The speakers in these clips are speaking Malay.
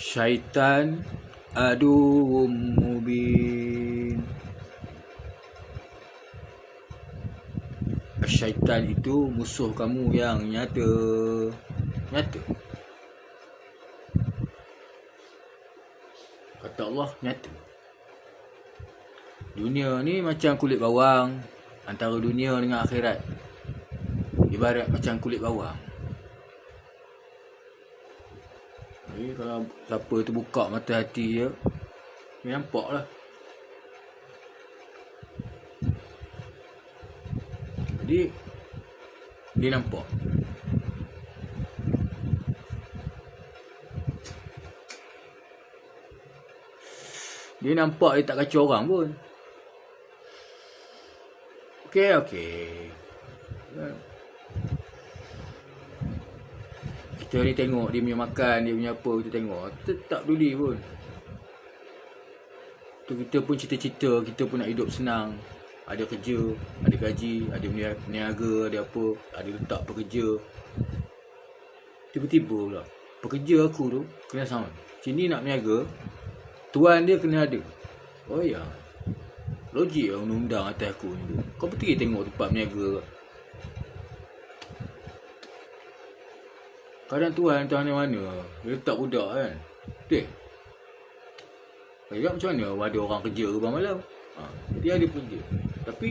Syaitan aduwwum mubin. Syaitan itu musuh kamu yang nyata. Nyata. Kata Allah nyata. Dunia ni macam kulit bawang Antara dunia dengan akhirat. Ibarat macam kulit bawang Jadi kalau siapa tu buka mata hati dia nampak lah. Jadi Dia nampak. Dia nampak dia tak kacau orang pun. Okey okey Kita ni tengok dia punya makan, dia punya apa kita tengok. Kita tak peduli pun. Tu kita pun cita-cita, kita pun nak hidup senang. Ada kerja, ada gaji, ada niaga, ada apa Ada letak pekerja. Tiba-tiba pula Pekerja aku tu kena sama Sini nak niaga Tuan dia kena ada. Oh ya Logik lah undang-undang atas aku ni Kau pergi tengok tempat niaga Kadang tuan ni mana? Dia letak budak kan? Betul Kaya macam mana? Ada orang kerja ke bang malam? Ha, Dia ada kerja. Tapi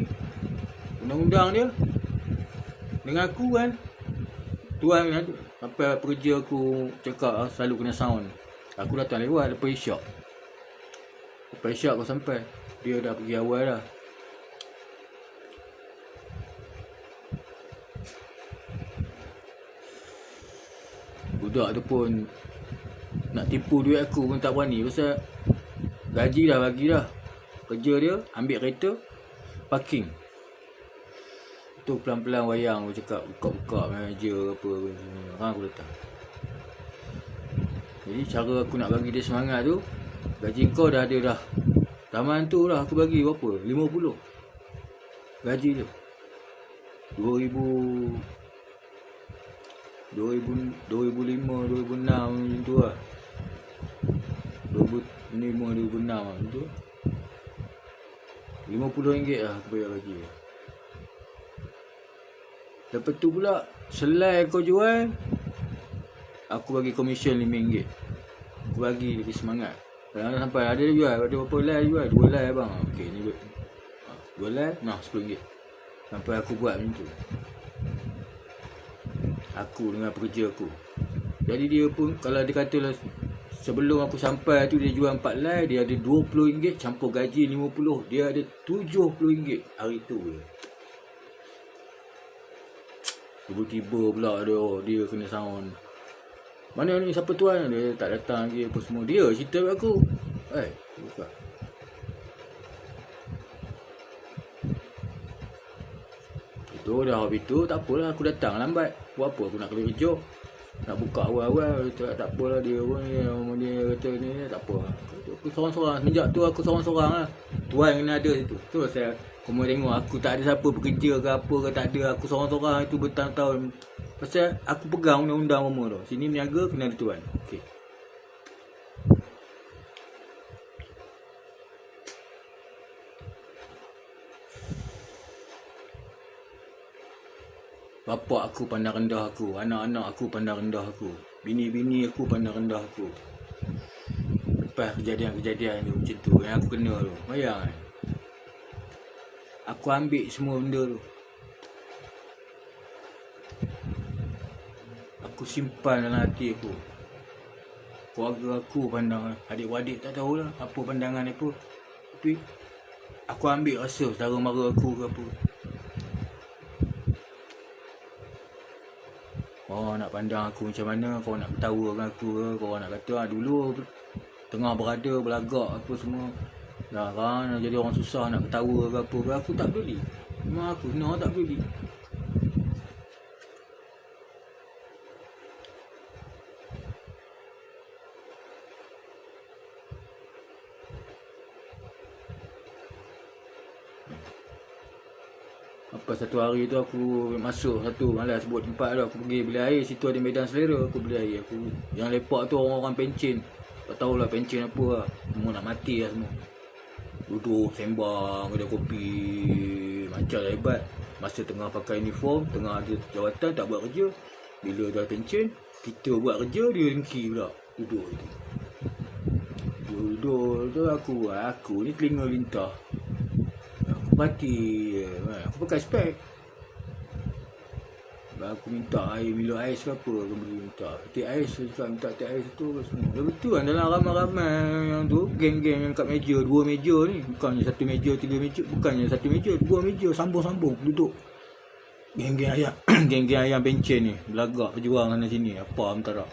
Undang-undang dia Dengan aku kan? Tuan kan Sampai pekerja aku cakap ah, selalu kena sound. Aku datang lewat lepas isyak Lepas isyak aku sampai Dia dah pergi awal dah Budak tu pun Nak tipu duit aku pun tak berani. Pasal Gaji dah bagi dah. Kerja dia ambil kereta Parking. Tu pelan-pelan wayang aku cakap Buka-buka manager apa Ha aku datang. Jadi cara aku nak bagi dia semangat tu Gaji kau dah ada dah. Taman tu lah aku bagi berapa? 50 Gaji dia. 2000 2000 2005 2006 macam tu lah 2005 2006 macam tu. RM50 lah aku bayar dia Lepas tu pula Selai kau jual Aku bagi komisen RM5 Aku bagi lagi semangat. Kadang-kadang sampai ada dia jual Ada berapa lay jual? Dua lay abang. Okey ni Dua lay Nah RM10 Sampai aku buat macam tu Aku dengan pekerja aku. Jadi dia pun Kalau dia kata lah Sebelum aku sampai tu Dia jual 4 lay Dia ada RM20 Campur gaji RM50 Dia ada RM70 Hari tu je. Tiba-tiba pula dia, dia kena sound. Mana ni siapa tuan? Dia tak datang lagi apa semua. Dia cerita aku. Eh buka Itu dah habis tu tak apalah aku datang lambat. Buat apa aku nak kena kerja Nak buka awal-awal tak, tak apalah dia pun dia, dia kata ni tak apa. Aku seorang-seorang Sejak tu aku seorang-seorang lah. Tuan kena ada situ. Tu saya Kamu tengok aku tak ada siapa bekerja ke apa ke tak ada. Aku seorang-seorang itu bertahun-tahun. Pasal aku pegang undang-undang rumah tu. Sini meniaga kena ada tuan. Okey Bapak aku pandang rendah aku Anak-anak aku pandang rendah aku Bini-bini aku pandang rendah aku. Lepas kejadian-kejadian tu macam tu Yang aku kena tu. Bayang kan? Aku ambil semua benda tu. Aku simpan dalam hati aku. Keluarga aku pandang Adik-adik tak tahulah Apa pandangan apa Tapi Aku ambil rasa Cara mara aku ke apa Kau nak pandang aku macam mana Kau nak dengan aku ke Kau nak kata ah, dulu Tengah berada Berlagak apa semua. Dah kan? Jadi orang susah Nak ketawa ke apa ke Aku tak peduli. Memang aku No tak peduli Apa satu hari tu aku masuk satu malas sebut tempat tu aku pergi beli air situ ada medan selera aku beli air aku yang lepak tu orang-orang pencen Tak tahulah pencen apa lah. Semua nak mati lah semua. Duduk sembang, ada kopi. Macam hebat. Masa tengah pakai uniform, tengah ada jawatan, tak buat kerja. Bila dah pencen, kita buat kerja, dia dengki pula. Duduk tu. Duduk tu aku, aku ni telinga lintah. Aku mati. eh. Aku pakai spek. Aku minta air, minum ais ke apa Aku beli minta Tek ais, dia cakap minta tek ais tu semua Dah betul kan dalam ramai-ramai yang tu Geng-geng yang kat meja, dua meja ni Bukannya satu meja, tiga meja Bukannya satu meja, dua meja Sambung-sambung duduk Geng-geng ayam Geng-geng ayam pencen ni Belagak berjuang sana sini Apa antara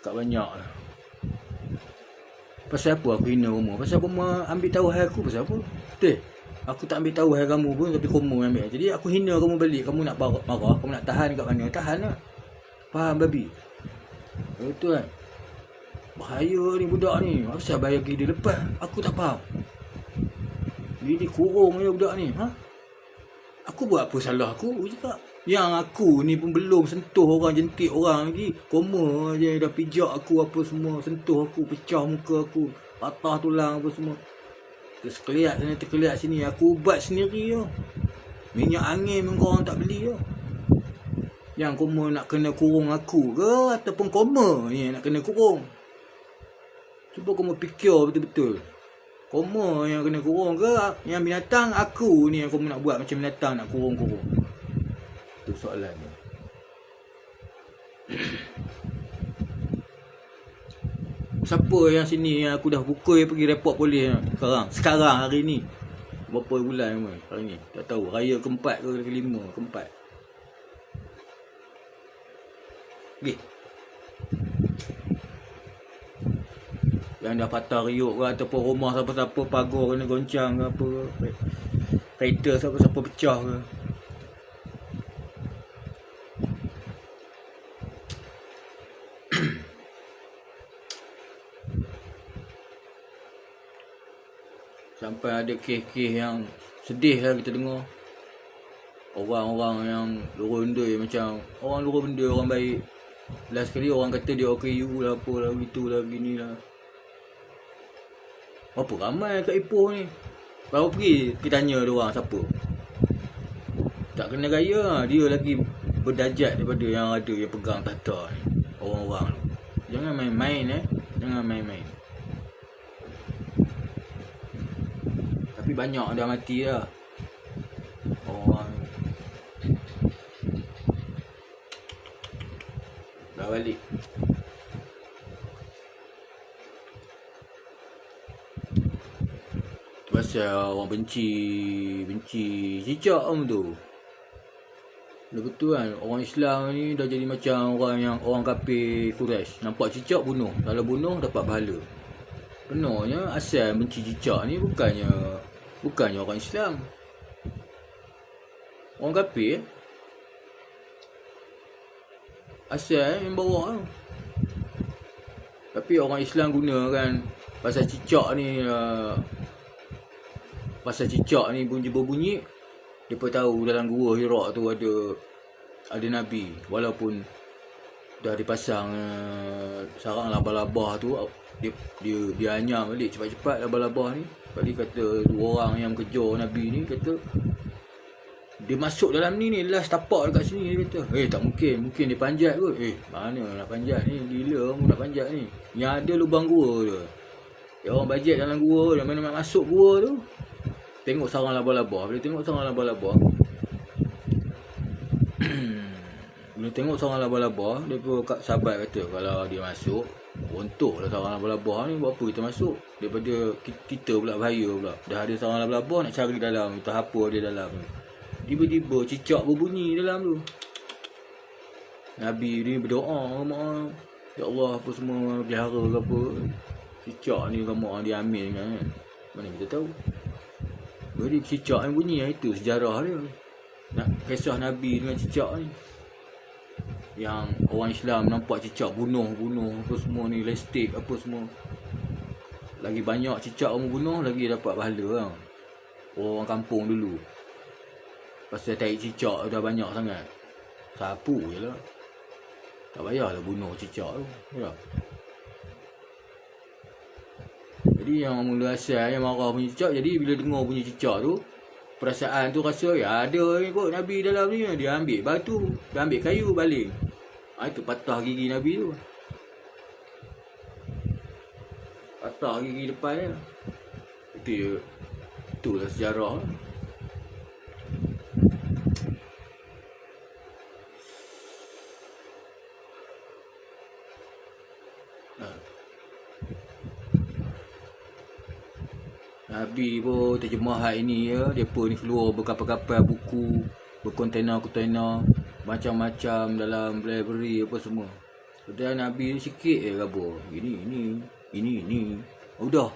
Cakap banyak lah Pasal apa aku hina rumah? Pasal rumah ambil tahu hai aku pasal apa? Teh, aku tak ambil tahu hai kamu pun tapi kamu ambil. Jadi aku hina kamu balik. Kamu nak marah, kamu nak tahan kat mana? Tahan lah. Faham babi? Betul kan? Bahaya ni budak ni. Pasal bayar pergi dia lepas? Aku tak faham. Ni kurung je budak ni. Ha? Aku buat apa salah aku? Cakap. Yang aku ni pun belum sentuh orang jentik orang lagi. Koma je dah pijak aku apa semua. Sentuh aku, pecah muka aku. Patah tulang apa semua. Terus keliat sana, terkeliat sini. Aku ubat sendiri tau. Minyak angin pun korang tak beli tau. Yang koma nak kena kurung aku ke ataupun koma ni nak kena kurung. Cuba koma fikir betul-betul. Koma yang kena kurung ke yang binatang aku ni yang koma nak buat macam binatang nak kurung-kurung. Itu soalan ni. Siapa yang sini yang aku dah pukul pergi report polis sekarang? Sekarang hari ni. Berapa bulan ni hari ni? Tak tahu. Raya keempat ke kelima? Keempat. Pergi. Yang dah patah riuk ke ataupun rumah siapa-siapa pagar kena goncang ke apa ke. Kereta siapa-siapa pecah ke. Sampai ada kes-kes yang sedih lah kita dengar. Orang-orang yang lurundui macam orang lurus benda orang baik. Last sekali orang kata dia OKU lah apa lah gitu lah gini lah. Apa ramai kat Ipoh ni. Baru pergi kita tanya dia orang siapa. Tak kena gaya lah. Dia lagi berdajat daripada yang ada yang pegang tahta ni. Orang-orang tu. Jangan main-main eh. Jangan main-main. Tapi banyak dah mati lah. Orang dah balik. Pasal orang benci benci cicak om tu. Dah betul kan Orang Islam ni dah jadi macam orang yang Orang kafir Quraisy Nampak cicak bunuh Kalau bunuh dapat pahala Benarnya asal benci cicak ni bukannya Bukannya orang Islam. Orang kafir. Asal yang bawa tu. Tapi orang Islam guna kan Pasal cicak ni uh, Pasal cicak ni bunyi berbunyi. Mereka tahu dalam gua Hirak tu ada Ada Nabi. Walaupun Dah dipasang uh, Sarang labah-labah tu Dia dia dia anyam balik cepat-cepat labah-labah ni. Kali kata dua orang yang kejar Nabi ni Kata Dia masuk dalam ni ni Last tapak dekat sini. Dia kata Eh tak mungkin Mungkin dia panjat kot. Eh mana nak panjat ni? Gila kamu nak panjat ni. Yang ada lubang gua tu. Yang orang bajet dalam gua Yang mana nak masuk gua tu. Tengok sarang labah-labah. Bila tengok sarang labah-labah Bila tengok sarang labah-labah Dia pun kat sahabat kata Kalau dia masuk Untuk lah sarang labah-labah ni Buat apa kita masuk? Daripada ki- kita pula bahaya pula. Dah ada sarang labah-labah Nak cari dalam Kita apa dia dalam. Ni Tiba-tiba cicak berbunyi dalam tu. Nabi ni berdoa mak Ya Allah apa semua pelihara ke apa? Cicak ni kamu dia ambil kan? Mana kita tahu. Jadi cicak yang bunyi itu sejarah dia. Nak kisah Nabi dengan cicak ni. Yang orang Islam nampak cicak bunuh-bunuh apa semua ni, lestik apa semua. Lagi banyak cicak orang bunuh lagi dapat pahala lah. Orang kampung dulu. Pasal taik cicak dah banyak sangat. Sapu je lah. Tak payahlah bunuh cicak tu. Ya. Jadi yang mula asal yang marah punya cicak Jadi bila dengar bunyi cicak tu Perasaan tu rasa ya ada ni kot Nabi dalam ni Dia ambil batu Dia ambil kayu baling ha, Itu patah gigi Nabi tu. Patah gigi depan dia. Itu je. Itulah sejarah. Nabi pun terjemah hari ni ya. Depa ni keluar berkapal-kapal buku, berkontainer-kontainer, macam-macam dalam library apa semua. Kedai Nabi ni sikit je gabur. Ini, ini, ini, ini. Udah.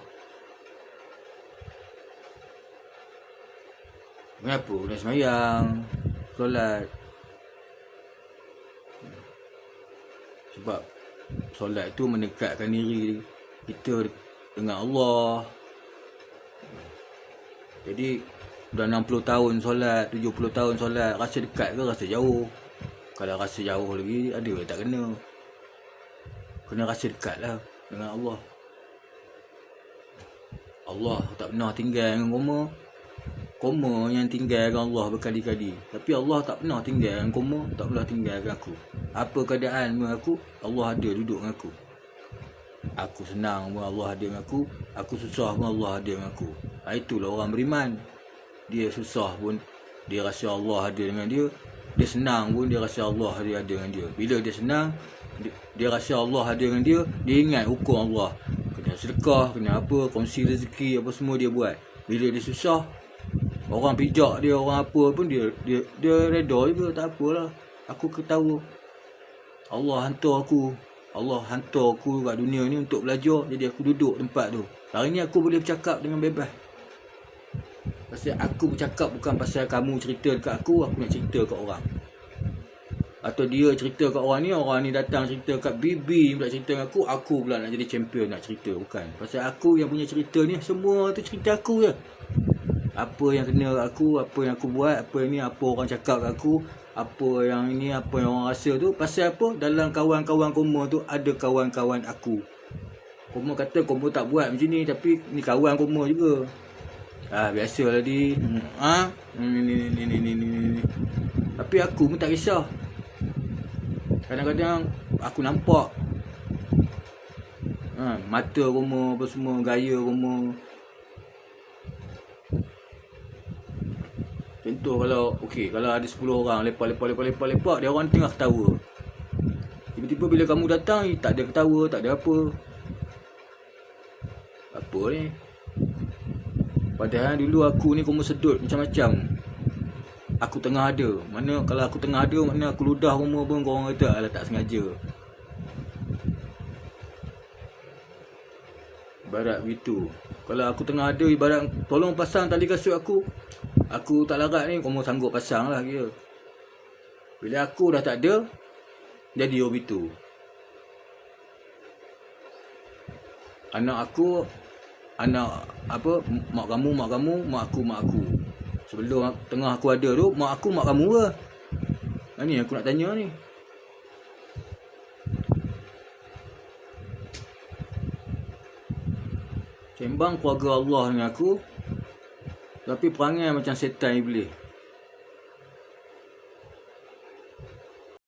Kenapa? Kena semayang, solat. Sebab solat tu mendekatkan diri kita dengan Allah. Jadi dah 60 tahun solat, 70 tahun solat, rasa dekat ke rasa jauh? Kalau rasa jauh lagi, ada yang tak kena. Kena rasa dekat lah dengan Allah. Allah tak pernah tinggal dengan koma. Koma yang tinggal dengan Allah berkali-kali. Tapi Allah tak pernah tinggal dengan koma, tak pernah tinggal dengan aku. Apa keadaan dengan aku, Allah ada duduk dengan aku. Aku senang pun Allah ada dengan aku. Aku susah pun Allah ada dengan aku. Ha, itulah orang beriman. Dia susah pun dia rasa Allah ada dengan dia. Dia senang pun dia rasa Allah ada dengan dia. Bila dia senang, dia, dia rasa Allah ada dengan dia, dia ingat hukum Allah. Kena sedekah, kena apa, kongsi rezeki apa semua dia buat. Bila dia susah, orang pijak dia, orang apa pun dia dia dia reda juga, tak apalah. Aku ketawa. Allah hantar aku. Allah hantar aku kat dunia ni untuk belajar. Jadi aku duduk tempat tu. Hari ni aku boleh bercakap dengan bebas. Pasal aku bercakap bukan pasal kamu cerita dekat aku, aku nak cerita kat orang. Atau dia cerita kat orang ni, orang ni datang cerita kat Bibi pula cerita dengan aku, aku pula nak jadi champion nak cerita. Bukan. Pasal aku yang punya cerita ni, semua tu cerita aku je. Apa yang kena aku, apa yang aku buat, apa yang ni, apa orang cakap kat aku, apa yang ini, apa yang orang rasa tu. Pasal apa? Dalam kawan-kawan koma tu, ada kawan-kawan aku. Koma kata koma tak buat macam ni, tapi ni kawan koma juga. Ah biasalah di. Ha? Ni ni ni ni ni ni ni. Tapi aku pun tak kisah. Kadang-kadang aku nampak ha, mata rumah apa semua, gaya rumah. Contoh kalau okey, kalau ada 10 orang lepak lepak lepak lepak lepak dia orang tengah ketawa. Tiba-tiba bila kamu datang, tak ada ketawa, tak ada apa. Apa ni? Padahal dulu aku ni koma sedut macam-macam. Aku tengah ada. Mana kalau aku tengah ada, mana aku ludah rumah pun kau orang kata alah tak sengaja. Ibarat begitu. Kalau aku tengah ada ibarat tolong pasang tali kasut aku. Aku tak larat ni, kau sanggup pasang lah kira. Bila aku dah tak ada, jadi begitu. Anak aku anak apa mak kamu mak kamu mak aku mak aku. Sebelum tengah aku ada tu mak aku mak kamu ke? Ha, ni aku nak tanya ni. Sembang keluarga Allah dengan aku tapi perangai macam setan iblis